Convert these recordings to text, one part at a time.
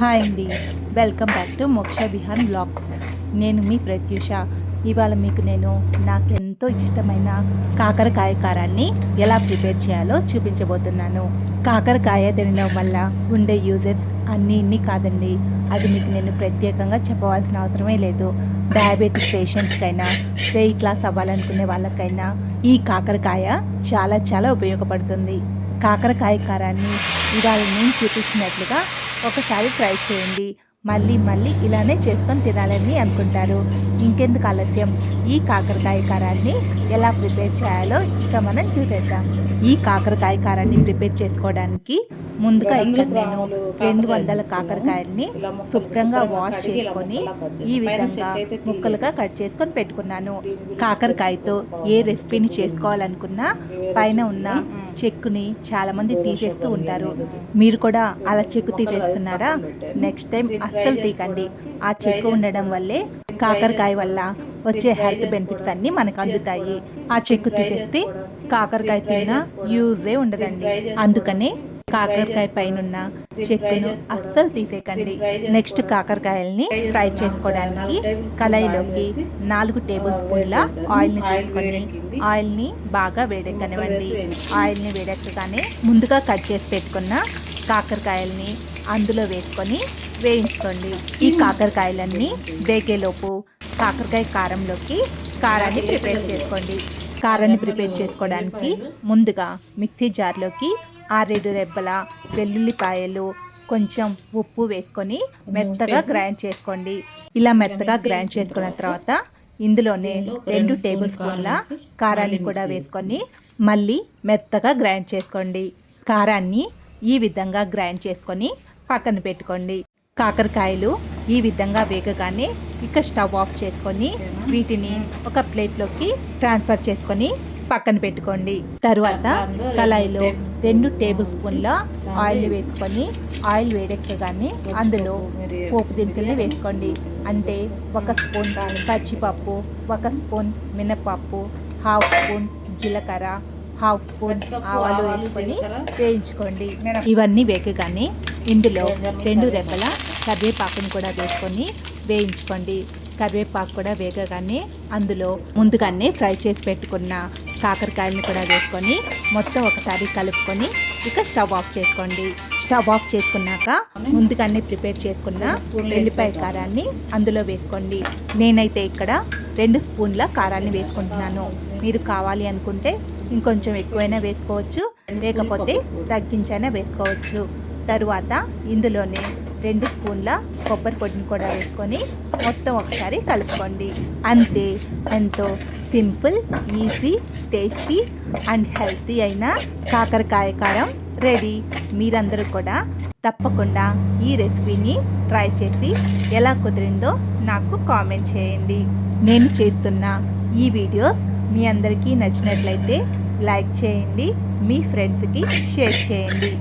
Hi అండి. Welcome back to మోక్ష Vihaan blog. నేను మీ ప్రత్యూష. ఇవాళ మీకు నేను నాకు ఎంతో ఇష్టమైన కాకరకాయ కారాన్ని ఎలా ప్రిపేర్ చేయాలో చూపించబోతున్నాను. కాకరకాయ తినడం వల్ల ఉండే యూజెస్ అన్నీ ఇన్ని కాదండి. అది మీకు నేను ప్రత్యేకంగా చెప్పవలసిన అవసరమే లేదు. డయాబెటిక్ పేషెంట్స్కైనా వెయిట్ లాస్ అవ్వాలనుకునే వాళ్ళకైనా ఈ కాకరకాయ చాలా చాలా ఉపయోగపడుతుంది. కాకరకాయ కారాన్ని ఇవాళ నేను చూపించినట్లుగా ఒకసారి ట్రై చేయండి. మళ్ళీ మళ్ళీ ఇలానే చేసుకొని తినాలని అనుకుంటారు. ఇంకెందుకు ఆలస్యం? ఈ కాకరకాయ కారాన్ని ఎలా ప్రిపేర్ చేయాలో ఇక మనం చూసేద్దాం. ఈ కాకరకాయ కారాన్ని ప్రిపేర్ చేసుకోవడానికి ముందుగా ఇక్కడ నేను రెండు వందల కాకరకాయల్ని శుభ్రంగా వాష్ చేసుకొని ఈ విధంగా ముక్కలుగా కట్ చేసుకొని పెట్టుకున్నాను. కాకరకాయతో ఏ రెసిపీని చేసుకోవాలనుకున్నా పైన ఉన్న చెక్కుని చాలా మంది తీసేస్తూ ఉంటారు. మీరు కూడా అలా చెక్కు తీసేస్తున్నారా? నెక్స్ట్ టైం అస్సలు తీకండి ఆ చెక్కు ఉండడం వల్లే కాకరకాయ వల్ల వచ్చే హెల్త్ బెనిఫిట్స్ అన్నీ మనకు అందుతాయి. ఆ చెక్కు తీసేస్తే కాకరకాయ తిన్నా యూజే ఉండదండి. అందుకనే కాకరకాయ పైన చెక్కును అస్సలు తీసేకండి నెక్స్ట్ కాకరకాయల్ని ఫ్రై చేసుకోవడానికి కళాయిలోకి నాలుగు టేబుల్ స్పూన్ల ఆయిల్ని తీసుకొని ఆయిల్ని బాగా వేడెక్కనివ్వండి. ఆయిల్ని వేడెక్కగానే ముందుగా కట్ చేసి పెట్టుకున్న కాకరకాయల్ని అందులో వేసుకొని వేయించుకోండి. ఈ కాకరకాయలన్నీ వేగేలోపు కాకరకాయ కారంలోకి కారాన్ని ప్రిపేర్ చేసుకోండి. కారాన్ని ప్రిపేర్ చేసుకోవడానికి ముందుగా మిక్సీ జార్లోకి ఆరేడు రెబ్బల వెల్లుల్లిపాయలు కొంచెం ఉప్పు వేసుకొని మెత్తగా గ్రైండ్ చేసుకోండి. ఇలా మెత్తగా గ్రైండ్ చేసుకున్న తర్వాత ఇందులోనే రెండు టేబుల్ స్పూన్ల కారాన్ని కూడా వేసుకొని మళ్ళీ మెత్తగా గ్రైండ్ చేసుకోండి. కారాన్ని ఈ విధంగా గ్రైండ్ చేసుకొని పక్కన పెట్టుకోండి. కాకరకాయలు ఈ విధంగా వేగగానే ఇక స్టవ్ ఆఫ్ చేసుకొని వీటిని ఒక ప్లేట్లోకి ట్రాన్స్ఫర్ చేసుకొని పక్కన పెట్టుకోండి. తర్వాత కళాయిలో రెండు టేబుల్ స్పూన్ల ఆయిల్ వేసుకొని ఆయిల్ వేడెక్కగానే అందులో పోపు దినుసుల్ని వేసుకోండి. అంటే ఒక స్పూన్ పచ్చిపప్పు ఒక స్పూన్ మినపప్పు హాఫ్ స్పూన్ జీలకర్ర హాఫ్ స్పూన్ ఆవాలు వేసుకొని వేయించుకోండి. ఇవన్నీ వేగగానే ఇందులో రెండు రెబ్బల కరివేపాకుని కూడా వేసుకొని వేయించుకోండి. కరివేపాకు కూడా వేగగానే అందులో ముందుగానే ఫ్రై చేసి పెట్టుకున్న కాకరకాయలను కూడా వేసుకొని మొత్తం ఒకసారి కలుపుకొని ఇక స్టవ్ ఆఫ్ చేసుకోండి. స్టవ్ ఆఫ్ చేసుకున్నాక ముందుగానే ప్రిపేర్ చేసుకున్న వెల్లిపాయ కారాన్ని అందులో వేసుకోండి. నేనైతే ఇక్కడ రెండు స్పూన్ల కారాన్ని వేసుకుంటున్నాను. మీరు కావాలి అనుకుంటే ఇంకొంచెం ఎక్కువైనా వేసుకోవచ్చు లేకపోతే తగ్గించైనా వేసుకోవచ్చు. తరువాత ఇందులోనే రెండు స్పూన్ల కొబ్బరి పొడిని కూడా వేసుకొని మొత్తం ఒకసారి కలుపుకోండి. అంతే ఎంతో simple easy tasty and healthy అయిన కాకరకాయ కారం రెడీ. మీరందరూ కూడా తప్పకుండా ఈ రెసిపీని ట్రై చేసి ఎలా కుదిరిందో నాకు కామెంట్ చేయండి. నేను చేస్తున్న ఈ వీడియోస్ మీ అందరికీ నచ్చినట్లయితే లైక్ చేయండి మీ ఫ్రెండ్స్కి షేర్ చేయండి.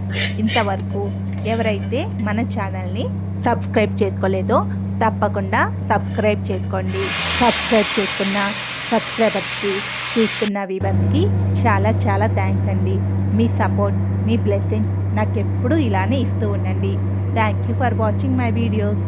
ఇంతవరకు ఎవరైతే మన ఛానల్ని సబ్స్క్రైబ్ చేసుకోలేదో తప్పకుండా సబ్స్క్రైబ్ చేసుకోండి. సబ్స్క్రైబ్ చేసుకున్న సబ్స్క్రైబర్స్కి చూస్తున్న వీవర్స్కి చాలా చాలా థ్యాంక్స్ అండి. మీ సపోర్ట్ మీ బ్లెస్సింగ్స్ నాకు ఎప్పుడూ ఇలానే ఇస్తూ ఉండండి. Thank you for watching my videos